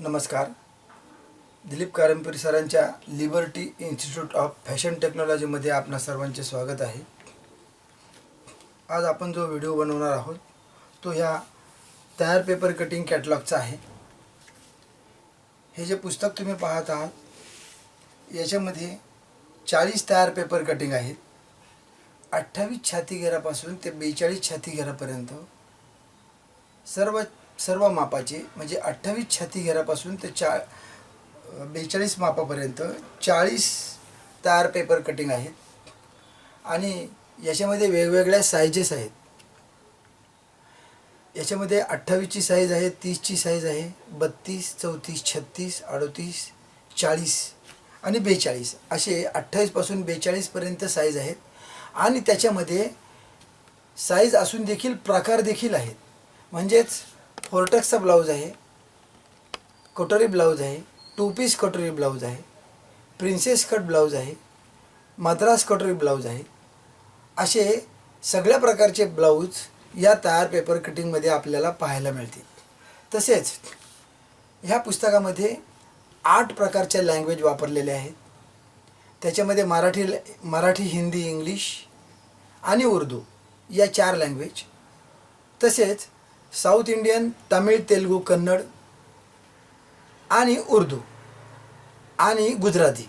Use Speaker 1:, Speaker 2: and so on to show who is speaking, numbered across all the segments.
Speaker 1: नमस्कार. दिलीप कारंपीर सरांच्या liberty institute of fashion टेक्नॉलॉजीमध्ये आपणा सर्वांचे स्वागत आहे. आज आपण जो व्हिडिओ बनवणार आहोत तो ह्या तयार पेपर कटिंग कॅटलॉगचा आहे. हे जे पुस्तक तुम्ही पाहत आहात याच्यामध्ये चाळीस तयार पेपर कटिंग आहेत. अठ्ठावीस छाती घेरापासून ते बेचाळीस छाती घेरापर्यंत. सर्व सर्व मापाचे म्हणजे अठ्ठावीस छाती घेरापासून ते चा बेचाळीस मापापर्यंत चाळीस तार पेपर कटिंग आहेत. आणि याच्यामध्ये वेगवेगळ्या सायजेस आहेत. याच्यामध्ये अठ्ठावीसची साईज आहे तीसची साईज आहे बत्तीस चौतीस छत्तीस अडतीस चाळीस आणि बेचाळीस. असे अठ्ठावीसपासून बेचाळीसपर्यंत साईज आहेत. आणि त्याच्यामध्ये साईज असून देखील प्रकार देखील आहेत. म्हणजेच फोरटेक्सचा ब्लाऊज आहे. कटोरी ब्लाऊज आहे. टू पीस कटोरी ब्लाऊज आहे. प्रिन्सेस कट ब्लाऊज आहे. मद्रास कटोरी ब्लाऊज आहे. असे सगळ्या प्रकारचे ब्लाऊज या तयार पेपर कटिंगमध्ये आपल्याला पाहायला मिळतील. तसेच ह्या पुस्तकामध्ये आठ प्रकारच्या लँग्वेज वापरलेल्या आहेत. त्याच्यामध्ये मराठी मराठी हिंदी इंग्लिश आणि उर्दू या चार लँग्वेज तसेच साऊथ इंडियन तमिळ तेलुगू कन्नड आणि उर्दू आणि गुजराती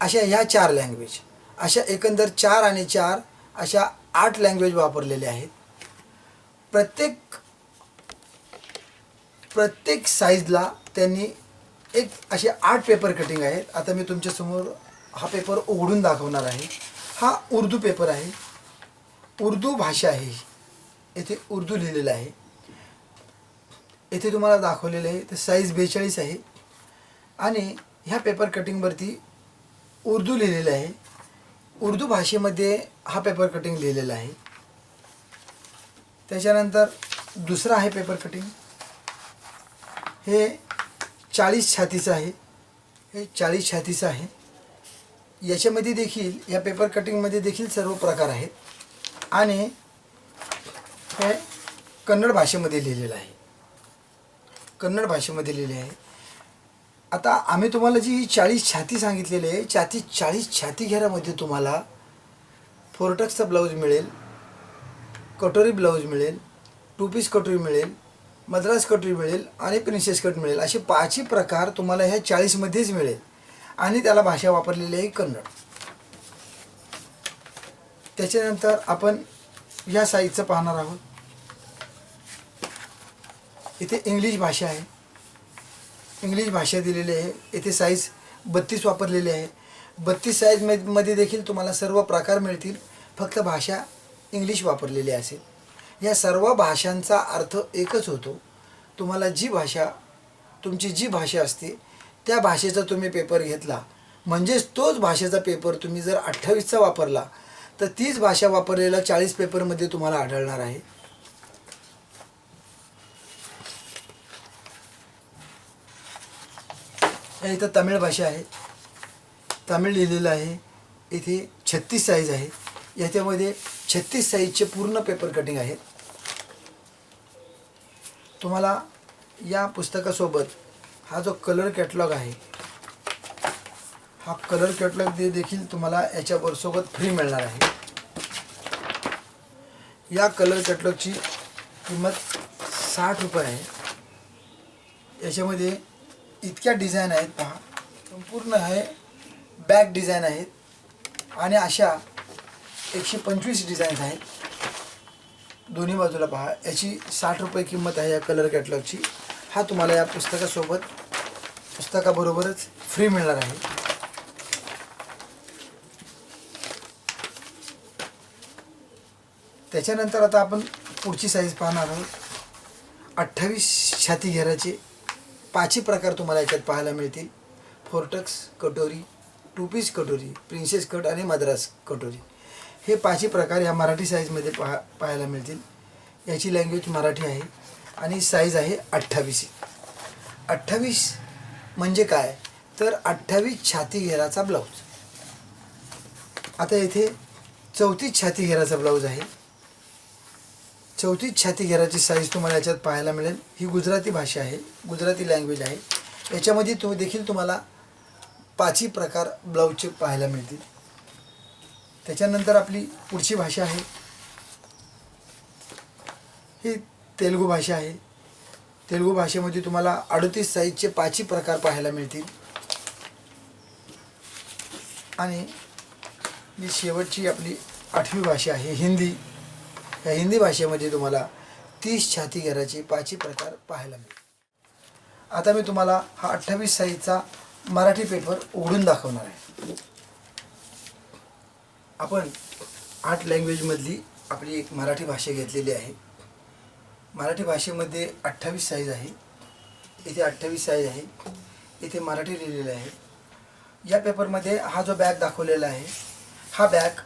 Speaker 1: अशा ह्या चार लँग्वेज अशा एकंदर चार आणि चार अशा आठ लँग्वेज वापरलेल्या आहेत. प्रत्येक प्रत्येक साईजला त्यांनी एक असे आठ पेपर कटिंग आहेत. आता मी तुमच्यासमोर हा पेपर उघडून दाखवणार आहे. हा उर्दू पेपर आहे. उर्दू भाषा आहे. ही. येथे उर्दू लिहिलेलं आहे. येथे तुम्हाला दाखवलेलं आहे तर साईज बेचाळीस आहे. आणि ह्या पेपर कटिंगवरती उर्दू लिहिलेलं आहे. उर्दू भाषेमध्ये हा पेपर कटिंग लिहिलेला आहे. त्याच्यानंतर दुसरा आहे पेपर कटिंग हे चाळीस छातीचं आहे. हे चाळीस छातीचं आहे. याच्यामध्ये देखील या पेपर कटिंगमध्ये देखील सर्व प्रकार आहेत. आणि हे कन्नड भाषेमध्ये लिहिलेलं आहे. कन्नड भाषेमध्ये लिहिले आहे. आता आम्ही तुम्हाला जी चाळीस छाती सांगितलेली आहे छाती चाळीस छाती घेरामध्ये तुम्हाला फोरटक्सचा ब्लाऊज मिळेल कटोरी ब्लाऊज मिळेल टू पीस कटोरी मिळेल मद्रास कटोरी मिळेल आणि प्रिन्सेस कट मिळेल. असे पाचही प्रकार तुम्हाला ह्या चाळीसमध्येच मिळेल. आणि त्याला भाषा वापरलेली आहे कन्नड. त्याच्यानंतर आपण या साईजचं पाहणार आहोत. इथे इंग्लिश भाषा आहे. इंग्लिश भाषा दिलेली आहे. येथे साईज बत्तीस वापरलेली आहे. बत्तीस साईजमध्ये देखील तुम्हाला सर्व प्रकार मिळतील. फक्त भाषा इंग्लिश वापरलेली असेल. या सर्व भाषांचा अर्थ एकच होतो. तुम्हाला जी भाषा तुमची जी भाषा असते त्या भाषेचा तुम्ही पेपर घेतला. म्हणजेच तोच भाषेचा पेपर तुम्ही जर अठ्ठावीसचा वापरला तर तीच भाषा वापरलेला चाळीस पेपरमध्ये तुम्हाला आढळणार आहे. या इथं तमिळ भाषा आहे. तमिळ लिहिलेलं आहे. इथे छत्तीस साईज आहे. याच्यामध्ये छत्तीस साईजचे पूर्ण पेपर कटिंग आहेत. तुम्हाला या पुस्तकासोबत हा जो कलर कॅटलॉग आहे हा कलर कॅटलॉग दे देखील तुम्हाला याच्यावर सोबत फ्री मिळणार आहे. या कलर कॅटलॉगची किंमत साठ रुपये आहे. याच्यामध्ये इतक्या डिझाईन आहेत पहा. संपूर्ण आहे बॅक डिझाईन आहेत. आणि अशा एकशे पंचवीस डिझाईन्स आहेत. दोन्ही बाजूला पहा. याची साठ रुपये किंमत आहे या कलर कॅटलॉगची. हा तुम्हाला या पुस्तकासोबत पुस्तकाबरोबरच फ्री मिळणार आहे. त्याच्यानंतर आता आपण पुढची साईज पाहणार आहोत. अठ्ठावीस छाती घेराचे पाचही प्रकार तुम्हाला याच्यात पाहायला मिळतील. फोर्टक्स कटोरी टू पीस कटोरी प्रिन्सेस कट आणि मद्रास कटोरी. हे पाचही प्रकार या मराठी साईजमध्ये पहा पाहायला मिळतील. याची लँग्वेज मराठी आहे आणि साईज आहे अठ्ठावीस. अठ्ठावीस म्हणजे काय? तर अठ्ठावीस छाती घेराचा ब्लाऊज आता येथे चौतीस छाती घेराचा ब्लाऊज आहे. चौतीस छाती घेराची साईज तुम्हाला याच्यात पाहायला मिळेल. ही गुजराती भाषा आहे गुजराती लँग्वेज आहे. याच्यामध्ये तुम्ही देखील तुम्हाला पाचही प्रकार ब्लाऊजचे पाहायला मिळतील. त्याच्यानंतर आपली पुढची भाषा आहे. ही तेलुगू भाषा आहे. तेलुगू भाषेमध्ये तुम्हाला अडतीस साईजचे पाचही प्रकार पाहायला मिळतील. आणि जी शेवटची आपली आठवी भाषा आहे हिंदी. या हिंदी भाषेमध्ये तुम्हाला तीस छाती घराचे पाचही प्रकार पाहायला मिळतील. आता मी तुम्हाला हा अठ्ठावीस साईजचा मराठी पेपर उघडून दाखवणार आहे. आपण आठ लँग्वेजमधली आपली एक मराठी भाषा घेतलेली आहे. मराठी भाषेमध्ये अठ्ठावीस साईज आहे. इथे अठ्ठावीस साईज आहे. इथे मराठी लिहिलेलं आहे. या पेपरमध्ये हा जो बॅग दाखवलेला आहे हा बॅग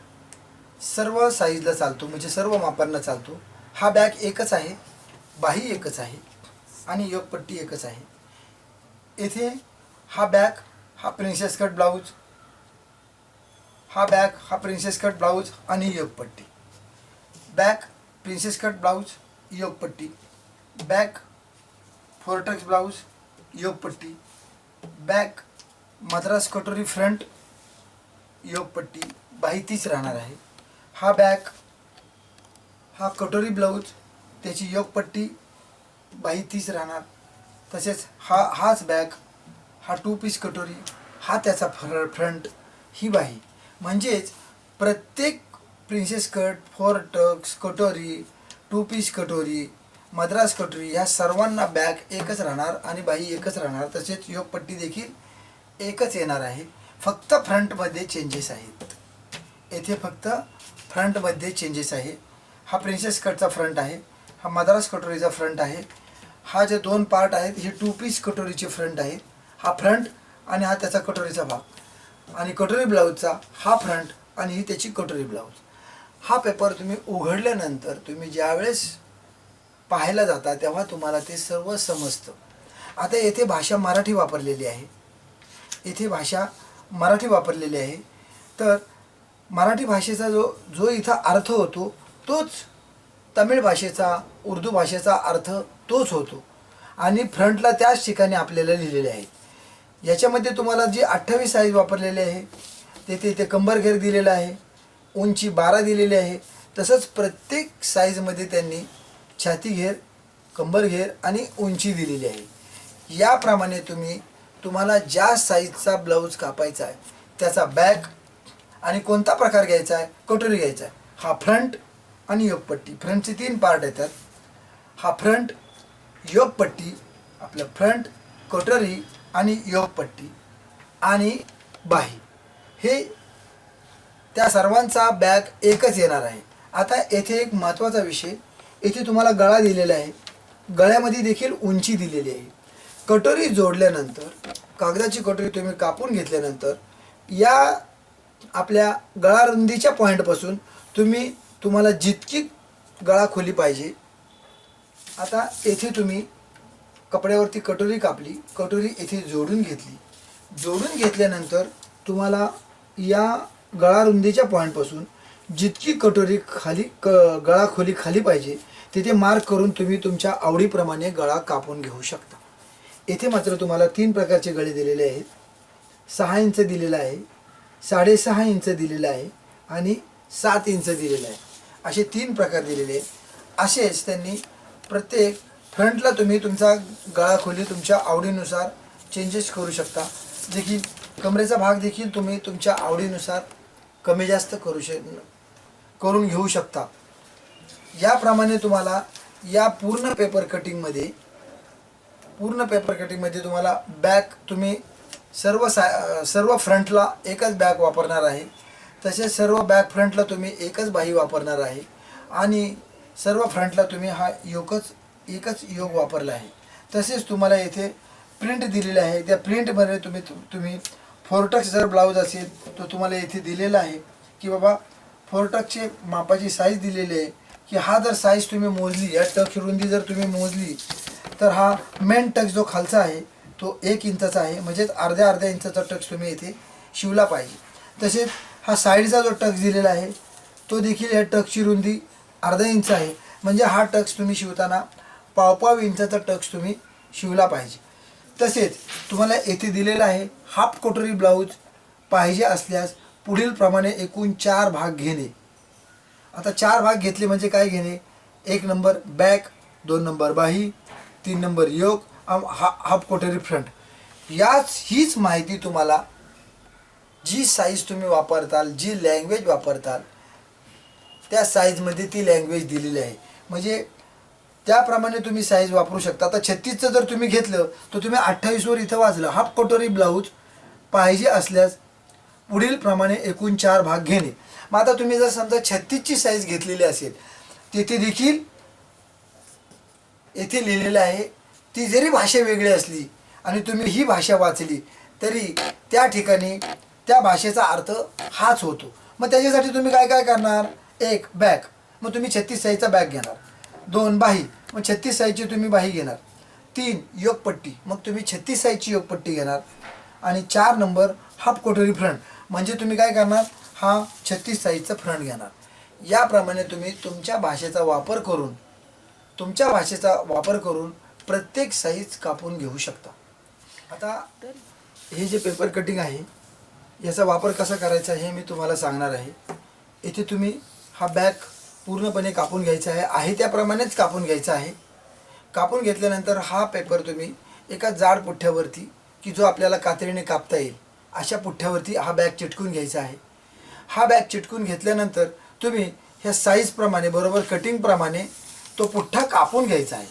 Speaker 1: सर्व साईजला चालतो म्हणजे सर्व मापांना चालतो. हा बॅग एकच आहे बाही एकच आहे आणि योगपट्टी एकच आहे. येथे हा बॅग हा प्रिन्सेस कट ब्लाऊज हा बॅग हा प्रिन्सेस कट ब्लाऊज आणि योगपट्टी. बॅग प्रिन्सेस कट ब्लाऊज योगपट्टी. बॅग फोरटक्स ब्लाऊज योगपट्टी. बॅग मद्रास कटोरी फ्रंट योगपट्टी. बाही तीच राहणार आहे. हा बॅग हा कटोरी ब्लाऊज त्याची योगपट्टी बाही तीच राहणार. तसेच हा हाच बॅग हा टू पीस कटोरी हा त्याचा फ्र फ्रंट ही बाही. म्हणजेच प्रत्येक प्रिन्सेस कट फोर टक्स कटोरी टू पीस कटोरी मद्रास कटोरी ह्या सर्वांना बॅग एकच राहणार आणि बाही एकच राहणार. तसेच योगपट्टी देखील एकच येणार आहे. फक्त फ्रंटमध्ये चेंजेस आहेत. येथे फक्त फ्रंटमध्ये चेंजेस आहे. हा प्रिन्सेस कटचा फ्रंट आहे. हा मद्रास कटोरीचा फ्रंट आहे. हा जे दोन पार्ट आहेत हे टू पीस कटोरीचे फ्रंट आहेत. हा फ्रंट आणि हा त्याचा कटोरीचा भाग. आणि कटोरी ब्लाऊजचा हा फ्रंट आणि ही त्याची कटोरी ब्लाऊज हा पेपर तुम्ही उघडल्यानंतर तुम्ही ज्यावेळेस पाहायला जाता तेव्हा तुम्हाला ते सर्व समजतं. आता येथे भाषा मराठी वापरलेली आहे. येथे भाषा मराठी वापरलेली आहे. तर मराठी भाषेचा जो जो इथं अर्थ होतो तोच तमिळ भाषेचा उर्दू भाषेचा अर्थ तोच होतो. आणि फ्रंटला त्याच ठिकाणी आपल्याला लिहिलेले आहे. याच्यामध्ये तुम्हाला जी अठ्ठावीस साईज वापरलेली आहे तेथे इथे कंबर घेर दिलेला आहे उंची बारा दिलेली आहे तसंच प्रत्येक साईजमध्ये त्यांनी छाती घेर कंबर घेर आणि उंची दिलेली आहे. याप्रमाणे तुम्ही तुम्हाला ज्या साईजचा ब्लाऊज कापायचा आहे त्याचा बॅक आणि कोणता प्रकार घ्यायचा आहे? कटोरी घ्यायचा आहे? हा फ्रंट आणि योगपट्टी फ्रंटचे तीन पार्ट येतात. हा फ्रंट योगपट्टी आपलं फ्रंट कटोरी आणि योगपट्टी आणि बाही. हे त्या सर्वांचा बॅग एकच येणार आहे. आता येथे एक महत्त्वाचा विषय. येथे तुम्हाला गळा दिलेला आहे. गळ्यामध्ये देखील उंची दिलेली आहे. कटोरी जोडल्यानंतर कागदाची कटोरी तुम्ही कापून घेतल्यानंतर या आपल्या गळारुंदीच्या पॉईंटपासून तुम्ही तुम्हाला जितकी गळा खोली पाहिजे आता येथे तुम्ही कपड्यावरती कटोरी कापली कटोरी येथे जोडून घेतली. जोडून घेतल्यानंतर तुम्हाला या गळारुंदीच्या पॉईंटपासून जितकी कटोरी खाली क गळा खोली खाली पाहिजे तिथे मार्क करून तुम्ही तुमच्या आवडीप्रमाणे गळा कापून घेऊ शकता. येथे मात्र तुम्हाला तीन प्रकारचे गळे दिलेले आहेत. सहा इंच दिलेलं आहे. साडेसहा इंच दिलेलं आहे आणि सात इंच दिलेलं आहे. असे तीन प्रकार दिलेले आहेत. असेच त्यांनी प्रत्येक फ्रंटला तुम्ही तुमचा गळा खोली तुमच्या आवडीनुसार चेंजेस करू शकता. देखील कमरेचा भाग देखील तुम्ही तुमच्या आवडीनुसार कमी जास्त करू शक करून घेऊ शकता. याप्रमाणे तुम्हाला या पूर्ण पेपर कटिंगमध्ये पूर्ण पेपर कटिंगमध्ये तुम्हाला बॅक तुम्ही सर्व सा सर्व फ्रंटला एकच बॅग वापरणार आहे. तसेच सर्व बॅक फ्रंटला तुम्ही एकच बाही वापरणार आहे. आणि सर्व फ्रंटला तुम्ही हा योगच एकच योग वापरला आहे. तसेच तुम्हाला येथे प्रिंट दिलेले आहे. त्या प्रिंटमध्ये तुम्ही तुम्ही फोरटक्स जर ब्लाऊज असेल तो तुम्हाला येथे दिलेला आहे की बाबा फोरटकचे मापाची साईज दिलेली आहे की हा जर साईज तुम्ही मोजली या टक रुंदी जर तुम्ही मोजली तर हा मेन टक्स जो खालचा आहे तो एक इंचाचा आहे. म्हणजेच अर्ध्या अर्ध्या इंचाचा टक्स तुम्ही इथे शिवला पाहिजे. तसेच हा साईडचा जो टक्स दिलेला आहे तो देखील या टक्सची रुंदी अर्धा इंच आहे. म्हणजे हा टक्स तुम्ही शिवताना पावपाव इंचाचा टक्स तुम्ही शिवला पाहिजे. तसेच तुम्हाला येथे दिलेला आहे हाफ कोटरी ब्लाऊज पाहिजे असल्यास पुढीलप्रमाणे एकूण चार भाग घेणे. आता चार भाग घेतले म्हणजे काय घेणे? एक नंबर बॅक दोन नंबर बाही तीन नंबर योग हा हाफ कोटरी फ्रंट याच हीच माहिती तुम्हाला जी साईज तुम्ही वापरताल जी लँग्वेज वापरताल त्या साईजमध्ये ती लँग्वेज दिलेली आहे. म्हणजे त्याप्रमाणे तुम्ही साईज वापरू शकता. आता छत्तीसचं जर तुम्ही घेतलं तर तुम्ही अठ्ठावीसवर इथं वाचलं. हाफ कोटोरी ब्लाऊज पाहिजे असल्यास पुढील प्रमाणे एकूण चार भाग घेणे. मग आता तुम्ही जर समजा छत्तीसची साईज घेतलेली असेल तेथे देखील येथे लिहिलेलं आहे ती जरी भाषा वेगळी असली आणि तुम्ही ही भाषा वाचली तरी त्या ठिकाणी त्या भाषेचा अर्थ हाच होतो. मग त्याच्यासाठी तुम्ही काय काय करणार? एक बॅग मग तुम्ही छत्तीस साईजचा बॅग घेणार. दोन बाही. मग छत्तीस साईजची तुम्ही बाही घेणार. तीन योगपट्टी. मग तुम्ही छत्तीस साईजची योगपट्टी घेणार. आणि चार नंबर हाफ कोटरी फ्रंट म्हणजे तुम्ही काय करणार? हा छत्तीस साईजचा फ्रंट घेणार. याप्रमाणे तुम्ही तुमच्या भाषेचा वापर करून तुमच्या भाषेचा वापर करून प्रत्येक साईज कापून घेऊ शकता. आता हे जे पेपर कटिंग आहे याचा वापर कसा करायचा हे मी तुम्हाला सांगणार आहे. इथे तुम्ही हा बॅग पूर्णपणे कापून घ्यायचा आहे. आहे त्याप्रमाणेच कापून घ्यायचा आहे. कापून घेतल्यानंतर हा पेपर तुम्ही एका जाड पुठ्ठ्यावरती की जो आपल्याला कात्रीने कापता येईल अशा पुठ्ठ्यावरती हा बॅग चिटकून घ्यायचा आहे. हा बॅग चिटकून घेतल्यानंतर तुम्ही ह्या साईजप्रमाणे बरोबर कटिंगप्रमाणे तो पुठ्ठा कापून घ्यायचा आहे.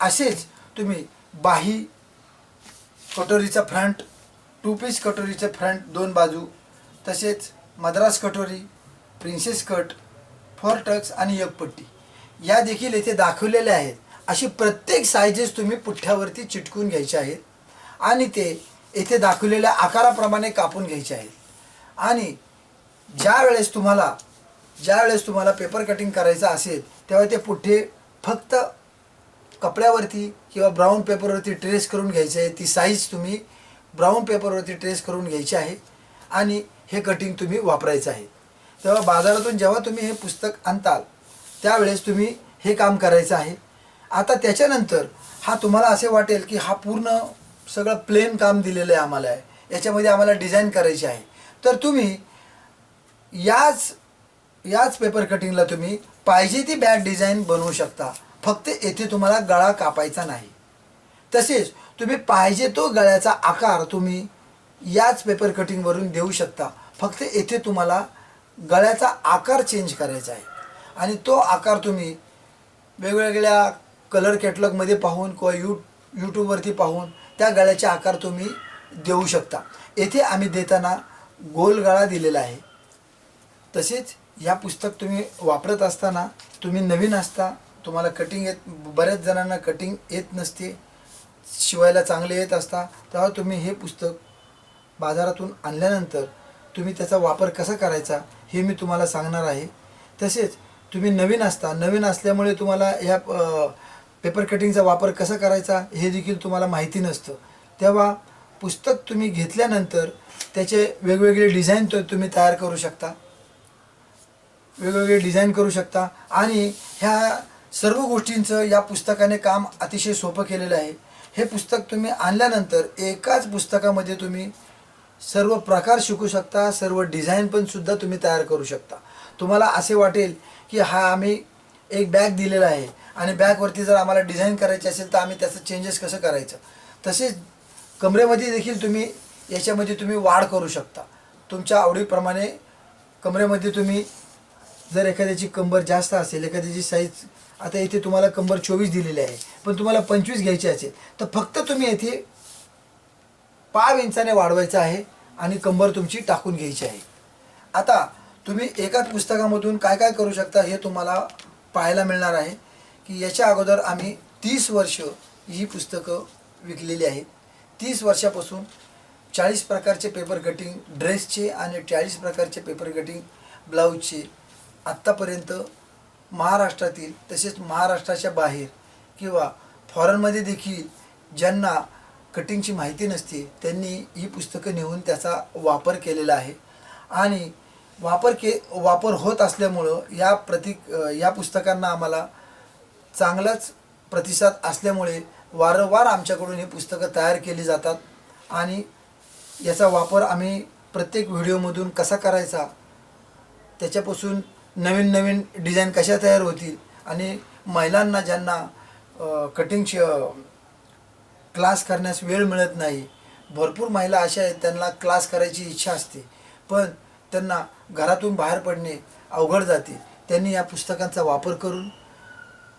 Speaker 1: असेच तुम्ही बाही कटोरीचा फ्रंट टू पीस कटोरीचे फ्रंट दोन बाजू तसेच मद्रास कटोरी प्रिन्सेस कट फोर टक्स आणि योगपट्टी या देखील येथे दाखवलेल्या आहेत. अशी प्रत्येक सायजेस तुम्ही पुठ्ठ्यावरती चिटकून घ्यायचे आहेत आणि ते येथे दाखवलेल्या आकाराप्रमाणे कापून घ्यायचे आहेत. आणि ज्या वेळेस तुम्हाला ज्या वेळेस तुम्हाला पेपर कटिंग करायचं असेल तेव्हा ते पुठ्ठे फक्त कपड्यावरती किंवा ब्राऊन पेपरवरती ट्रेस करून घ्यायची आहे. ती साईज तुम्ही ब्राऊन पेपरवरती ट्रेस करून घ्यायची आहे आणि हे कटिंग तुम्ही वापरायचं आहे. तेव्हा बाजारातून जेव्हा तुम्ही हे पुस्तक आणताल त्यावेळेस तुम्ही हे काम करायचं आहे. आता त्याच्यानंतर हा तुम्हाला असे वाटेल की हा पूर्ण सगळं प्लेन काम दिलेलं आहे आम्हाला. आहे याच्यामध्ये आम्हाला डिझाईन करायची आहे. तर तुम्ही याच याच पेपर कटिंगला तुम्ही पाहिजे ती बॅग डिझाईन बनवू शकता. फक्त येथे तुम्हाला गळा कापायचा नाही. तसेच तुम्ही पाहिजे तो गळ्याचा आकार तुम्ही याच पेपर कटिंगवरून देऊ शकता. फक्त येथे तुम्हाला गळ्याचा आकार चेंज करायचा आहे. आणि तो आकार तुम्ही वेगवेगळ्या कलर कॅटलॉगमध्ये पाहून किंवा यू यूट्यूबवरती पाहून त्या गळ्याचे आकार तुम्ही देऊ शकता. येथे आम्ही देताना गोल गळा दिलेला आहे. तसेच या पुस्तक तुम्ही वापरत असताना तुम्ही नवीन असता तुम्हाला कटिंग येत बऱ्याच जणांना कटिंग येत नसते. शिवायला चांगले येत असता. तेव्हा तुम्ही हे पुस्तक बाजारातून आणल्यानंतर तुम्ही त्याचा वापर कसा करायचा हे मी तुम्हाला सांगणार आहे. तसेच तुम्ही नवीन असता नवीन असल्यामुळे तुम्हाला ह्या पेपर कटिंगचा वापर कसा करायचा हे देखील तुम्हाला माहिती नसतं. तेव्हा पुस्तक तुम्ही घेतल्यानंतर त्याचे वेगवेगळे डिझाईन तो तुम्ही तयार करू शकता. वेगवेगळे डिझाईन करू शकता. आणि ह्या सर्व गोष्टींचं या पुस्तकाने काम अतिशय सोपं केलेलं आहे. हे पुस्तक तुम्ही आणल्यानंतर एकाच पुस्तकामध्ये तुम्ही सर्व प्रकार शिकू शकता सर्व डिझाईन पण सुद्धा तुम्ही तयार करू शकता. तुम्हाला असे वाटेल की हा आम्ही एक बॅग दिलेला आहे आणि बॅगवरती जर आम्हाला डिझाईन करायची असेल तर आम्ही त्याचं चेंजेस कसं करायचं? तसेच कमरेमध्ये देखील तुम्ही याच्यामध्ये तुम्ही वाढ करू शकता. तुमच्या आवडीप्रमाणे कमरेमध्ये तुम्ही जर एखाद्याची कंबर जास्त असेल एखाद्याची साईज आता इथे तुम्हाला कंबर चोवीस दिलेली आहे पण तुम्हाला पंचवीस घ्यायची असेल तर फक्त तुम्ही येथे पाव इंचाने वाढवायचं आहे आणि कंबर तुमची टाकून घ्यायची आहे. आता तुम्ही एकाच पुस्तकामधून काय काय करू शकता हे तुम्हाला पाहायला मिळणार आहे की याच्या अगोदर आम्ही तीस वर्ष ही पुस्तकं विकलेली आहेत. तीस वर्षापासून चाळीस प्रकारचे पेपर कटिंग ड्रेसचे आणि चाळीस प्रकारचे पेपर कटिंग ब्लाऊजचे आत्तापर्यंत महाराष्ट्रातील तसेच महाराष्ट्राच्या बाहेर किंवा फॉरेनमध्ये देखील ज्यांना कटिंगची माहिती नसते त्यांनी ही पुस्तकं नेऊन त्याचा वापर केलेला आहे. आणि वापर के वापर होत असल्यामुळं या प्रतिक या पुस्तकांना आम्हाला चांगलाच प्रतिसाद असल्यामुळे वारंवार आमच्याकडून ही पुस्तकं तयार केली जातात. आणि याचा वापर आम्ही प्रत्येक व्हिडिओमधून कसा करायचा त्याच्यापासून नवीन नवीन डिझाईन कशा तयार होतील आणि महिलांना ज्यांना कटिंग क्लास करण्यास वेळ मिळत नाही भरपूर महिला अशा आहेत त्यांना क्लास करायची इच्छा असते पण त्यांना घरातून बाहेर पडणे अवघड जाते. त्यांनी या पुस्तकांचा वापर करून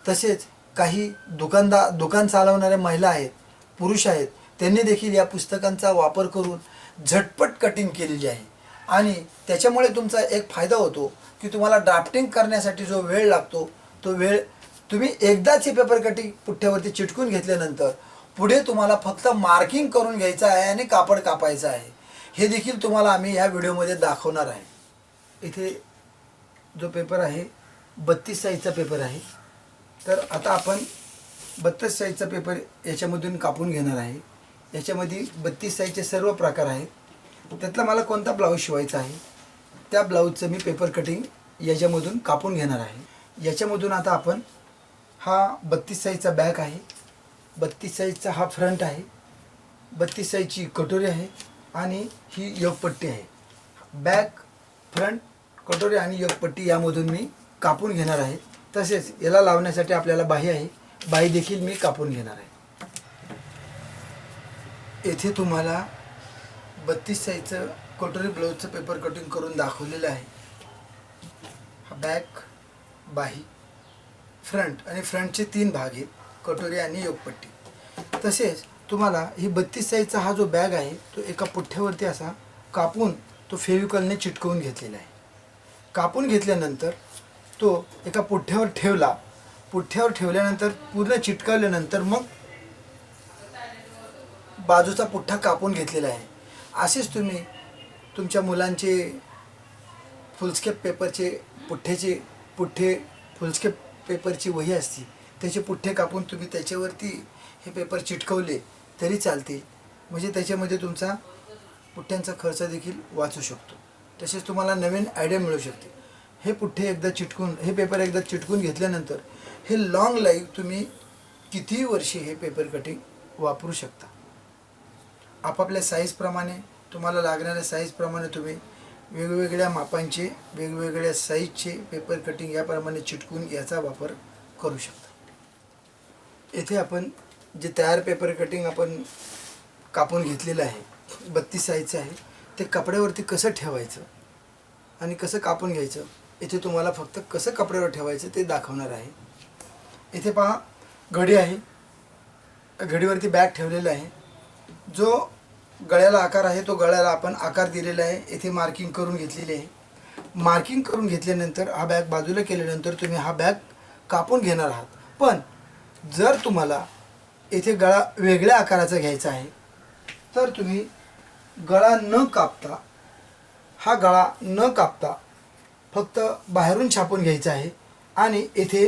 Speaker 1: तसेच काही दुकानदार दुकान चालवणाऱ्या महिला आहेत पुरुष आहेत त्यांनी देखील या पुस्तकांचा वापर करून झटपट कटिंग केलेली आहे. आणि त्याच्यामुळे तुमचा एक फायदा होतो की तुम्हाला ड्राफ्टिंग करण्यासाठी जो वेळ लागतो तो वेळ तुम्ही एकदाच ही पेपर कटिंग पुठ्ठ्यावरती चिटकून घेतल्यानंतर पुढे तुम्हाला फक्त मार्किंग करून घ्यायचं आहे आणि कापड कापायचं आहे. हे देखील तुम्हाला आम्ही ह्या व्हिडिओमध्ये दाखवणार आहे. इथे जो पेपर आहे बत्तीस साईजचा पेपर आहे. तर आता आपण बत्तीस साईजचा पेपर याच्यामधून कापून घेणार आहे. याच्यामध्ये बत्तीस साईजचे सर्व प्रकार आहेत. त्यातला मला कोणता ब्लाऊज शिवायचा आहे? त्या ब्लाऊजचं मी पेपर कटिंग याच्यामधून कापून घेणार आहे. याच्यामधून आता आपण हा बत्तीस साईजचा बॅग आहे. बत्तीस साईजचा हा फ्रंट आहे. बत्तीस साईजची कटोरी आहे आणि ही योगपट्टी आहे. बॅक फ्रंट कटोरी आणि योगपट्टी यामधून मी कापून घेणार आहे. तसेच याला लावण्यासाठी आपल्याला बाही आहे. बाही देखील मी कापून घेणार आहे. येथे तुम्हाला बत्तीस साईजचं कटोरी ब्लाऊजचं पेपर कटिंग करून दाखवलेलं आहे. हा बॅक बाही फ्रंट आणि फ्रंटचे तीन भाग आहेत कटोरी आणि योगपट्टी. तसेच तुम्हाला ही बत्तीस साईजचा हा जो बॅग आहे तो एका पुठ्ठ्यावरती असा कापून तो फेविकॉलने चिटकवून घेतलेला आहे. कापून घेतल्यानंतर तो एका पुठ्ठ्यावर ठेवला. पुठ्ठ्यावर ठेवल्यानंतर पूर्ण चिटकवल्यानंतर मग बाजूचा पुठ्ठा कापून घेतलेला आहे. असेच तुम्ही तुमच्या मुलांचे फुलस्केप पेपरचे पुठ्ठ्याचे पुठ्ठे फुलस्केप पेपरची वही असते त्याचे पुठ्ठे कापून तुम्ही त्याच्यावरती हे पेपर चिटकवले तरी चालतील. म्हणजे त्याच्यामध्ये तुमचा पुठ्ठ्यांचा खर्च देखील वाचू शकतो. तसेच तुम्हाला नवीन आयडिया मिळू शकते. हे पुठ्ठे एकदा चिटकून हे पेपर एकदा चिटकून घेतल्यानंतर हे लॉंग लाईफ तुम्ही कितीही वर्षी हे पेपर कटिंग वापरू शकता? आपापल्या साईजप्रमाणे तुम्हाला लागणाऱ्या साईजप्रमाणे तुम्ही वेगवेगळ्या मापांचे वेगवेगळ्या साईजचे पेपर कटिंग याप्रमाणे चिटकून याचा वापर करू शकता. येथे आपण जे तयार पेपर कटिंग आपण कापून घेतलेलं आहे बत्तीस साईजचं आहे ते कपड्यावरती कसं ठेवायचं आणि कसं कापून घ्यायचं इथे तुम्हाला फक्त कसं कपड्यावर ठेवायचं ते दाखवणार आहे. इथे पहा घडी आहे. घडीवरती बॅग ठेवलेला आहे. जो गळ्याला आकार आहे तो गळ्याला आपण आकार दिलेला आहे. येथे मार्किंग करून घेतलेली आहे. मार्किंग करून घेतल्यानंतर हा बॅग बाजूला केल्यानंतर तुम्ही हा बॅग कापून घेणार आहात. पण जर तुम्हाला येथे गळा वेगळ्या आकाराचा घ्यायचा आहे तर तुम्ही गळा न कापता हा गळा न कापता फक्त बाहेरून छापून घ्यायचा आहे. आणि येथे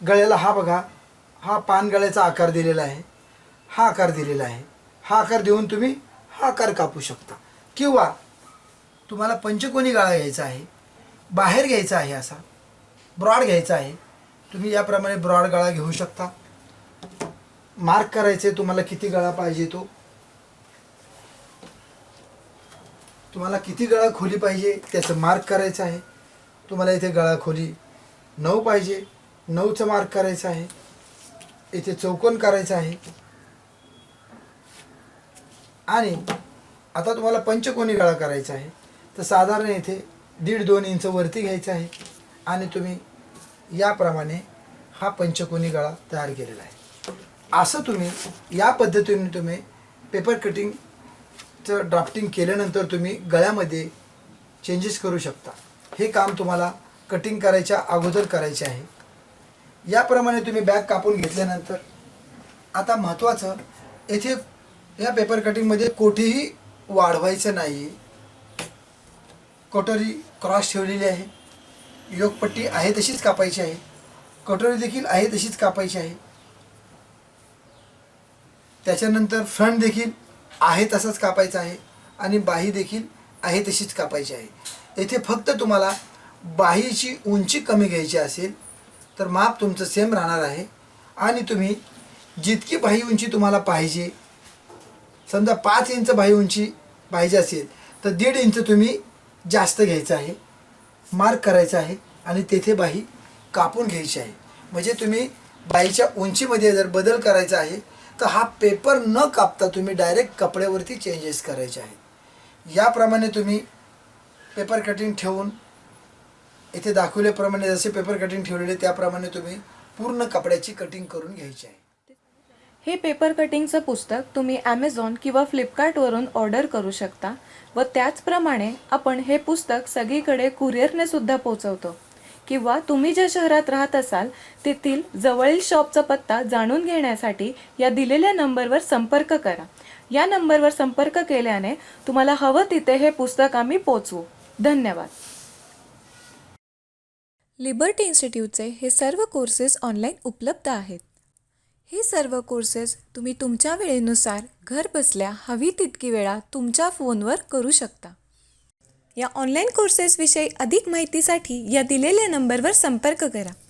Speaker 1: गळ्याला हा बघा हा पानगळ्याचा आकार दिलेला आहे. हा आकार दिलेला आहे. हा आकार देऊन तुम्ही आकार कापू शकता. किंवा तुम्हाला पंचकोनी गाळा घ्यायचा आहे बाहेर घ्यायचा आहे असा ब्रॉड घ्यायचा आहे तुम्ही याप्रमाणे ब्रॉड गाळा घेऊ शकता. मार्क करायचे तुम्हाला किती गळा पाहिजे तो. तुम्हाला किती गळा खोली पाहिजे त्याचं मार्क करायचं आहे. तुम्हाला इथे गळा खोली नऊ पाहिजे नऊचं मार्क करायचं आहे. इथे चौकोन करायचं आहे. आणि आता तुम्हाला पंचकोनी गळा करायचा आहे. तर साधारण इथे दीड दोन इंच वरती घ्यायचं आहे. आणि तुम्ही याप्रमाणे हा पंचकोनी गळा तयार केलेला आहे. असं तुम्ही या पद्धतीने तुम्ही पेपर कटिंगचं ड्राफ्टिंग केल्यानंतर तुम्ही गळ्यामध्ये चेंजेस करू शकता. हे काम तुम्हाला कटिंग करायच्या अगोदर करायचे आहे. याप्रमाणे तुम्ही बॅग कापून घेतल्यानंतर आता महत्त्वाचं येथे या पेपर कटिंगमध्ये कोठेही वाढवायचं नाही. कटोरी क्रॉस ठेवलेली आहे. योगपट्टी आहे तशीच कापायची आहे. कटोरी देखील आहे तशीच कापायची आहे. त्याच्यानंतर फ्रंट देखील आहे तसाच कापायचा आहे आणि बाही देखील आहे तशीच कापायची आहे. येथे फक्त तुम्हाला बाहीची उंची कमी घ्यायची असेल तर माप तुमचं सेम राहणार आहे. आणि तुम्ही जितकी बाही उंची तुम्हाला पाहिजे समजा पाच इंच बाही उंची पाहिजे असेल तर दीड इंच तुम्ही जास्त घ्यायचं आहे मार्क करायचं आहे आणि तेथे बाही कापून घ्यायची आहे. म्हणजे तुम्ही बाईच्या उंचीमध्ये जर बदल करायचा आहे तर हा पेपर न कापता तुम्ही डायरेक्ट कपड्यावरती चेंजेस करायचे आहेत याप्रमाणे तुम्ही पेपर कटिंग ठेवून इथे दाखवल्याप्रमाणे जसे पेपर कटिंग ठेवलेले त्याप्रमाणे तुम्ही पूर्ण कपड्याची कटिंग करून घ्यायची आहे.
Speaker 2: हे पेपर कटिंगचं पुस्तक तुम्ही ॲमेझॉन किंवा फ्लिपकार्टवरून ऑर्डर करू शकता व त्याचप्रमाणे आपण हे पुस्तक सगळीकडे कुरिअरने सुद्धा पोचवतो. किंवा तुम्ही ज्या शहरात राहत असाल तेथील जवळील शॉपचा पत्ता जाणून घेण्यासाठी या दिलेल्या नंबरवर संपर्क करा. या नंबरवर संपर्क केल्याने तुम्हाला हवं तिथे हे पुस्तक आम्ही पोचवू. धन्यवाद. लिबर्टी इन्स्टिट्यूटचे हे सर्व कोर्सेस ऑनलाईन उपलब्ध आहेत. हे सर्व कोर्सेस तुम्ही तुमच्या वेळेनुसार घर बसल्या हवी तितकी वेळा तुमच्या फोनवर करू शकता. या ऑनलाईन कोर्सेसविषयी अधिक माहितीसाठी या दिलेल्या नंबरवर संपर्क करा.